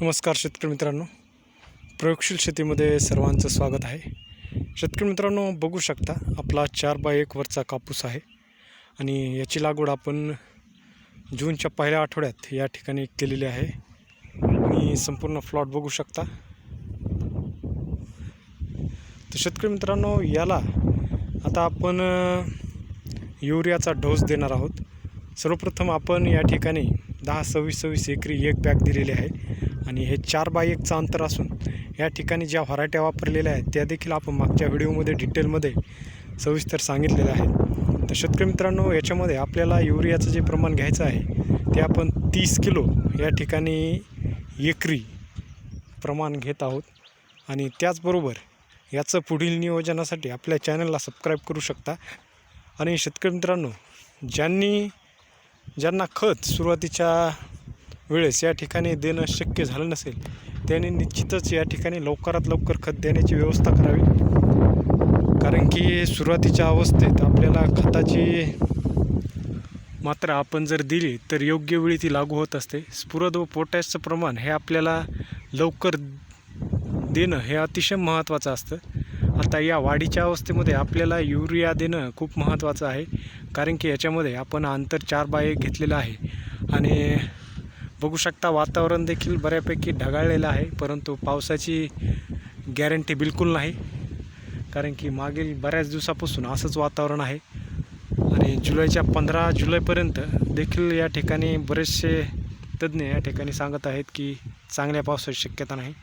नमस्कार शेतकरी मित्रांनो. प्रयोगशील शेतीमध्ये सर्वांचं स्वागत आहे. शेतकरी मित्रांनो बघू शकता आपला चार बाय एक वरचा कापूस आहे आणि याची लागवड आपण जूनच्या पहिल्या आठवड्यात या ठिकाणी केलेली आहे. मी संपूर्ण प्लॉट बघू शकता. तर शेतकरी मित्रांनो याला आता आपण युरियाचा डोस देणार आहोत. सर्वप्रथम आपण या ठिकाणी दहा सव्वीस सव्वीस एकरी एक बॅग दिलेली आहे. आणि हे चार बाय एकचं अंतर असून या ठिकाणी ज्या व्हरायट्या वापरलेल्या आहेत त्या देखील आपण मागच्या व्हिडिओमध्ये डिटेलमध्ये सविस्तर सांगितलेलं आहेत तर शेतकरी मित्रांनो याच्यामध्ये आपल्याला युरियाचं जे प्रमाण घ्यायचं आहे ते आपण तीस किलो या ठिकाणी एकरी प्रमाण घेत आहोत. आणि त्याचबरोबर याचं पुढील नियोजनासाठी आपल्या चॅनलला सबस्क्राईब करू शकता. आणि शेतकरी मित्रांनो ज्यांनी ज्यांना खत सुरुवातीच्या वेळेस या ठिकाणी देणं शक्य झालं नसेल त्याने निश्चितच या ठिकाणी लवकरात लवकर खत देण्याची व्यवस्था करावी. कारण की सुरुवातीच्या अवस्थेत आपल्याला खताची मात्रा आपण जर दिली तर योग्य वेळी ती लागू होत असते. स्फुरद व पोटॅशचं प्रमाण हे आपल्याला लवकर देणं हे अतिशय महत्त्वाचं असतं. आता या वाढीच्या अवस्थेमध्ये आपल्याला युरिया देणं खूप महत्त्वाचं आहे कारण की याच्यामध्ये आपण अंतर चार बाय एक घेतलेलं आहे. आणि बघू शकता वातावरण देखील बऱ्यापैकी ढगाळलेलं आहे परंतु पावसाची गॅरंटी बिलकुल नाही. कारण की मागील बऱ्याच दिवसापासून असंच वातावरण आहे. आणि जुलैच्या पंधरा जुलैपर्यंत देखील या ठिकाणी बरेचसे तज्ज्ञ या ठिकाणी सांगत आहेत की चांगल्या पावसाची शक्यता नाही.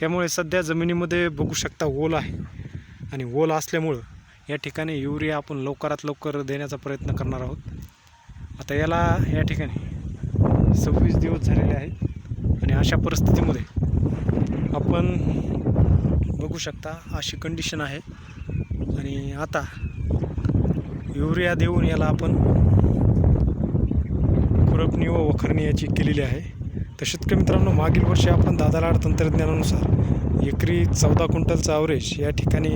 त्यामुळे सध्या जमिनीमध्ये बघू शकता ओल आहे. आणि ओल असल्यामुळं या ठिकाणी युरिया आपण लवकरात लवकर देण्याचा प्रयत्न करणार आहोत. आता याला या ठिकाणी सव्वीस दिवस झालेले आहेत आणि अशा परिस्थितीमध्ये आपण बघू शकता अशी कंडिशन आहे. आणि आता युरिया देऊन याला आपण खुरपणी व वखरणी याची केलेली आहे. तर शेतकरी मित्रांनो मागील वर्षी आपण दादालाड तंत्रज्ञानानुसार एकरी चौदा क्विंटलचं ॲव्हरेज या ठिकाणी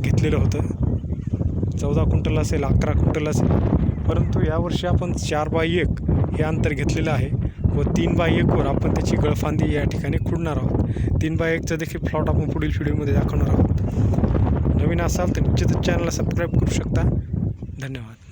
घेतलेलं होतं. चौदा क्विंटल असेल अकरा क्विंटल असेल. परंतु यावर्षी आपण चार बाय एक हे अंतर घेतलेलं आहे व तीन बाय एकवर आपण त्याची गळफांदी या ठिकाणी खुडणार आहोत. तीन बाय एकचं देखील प्लॉट आपण पुढील व्हिडिओमध्ये दाखवणार आहोत. नवीन असाल तर निश्चितच चॅनलला सबस्क्राईब करू शकता. धन्यवाद.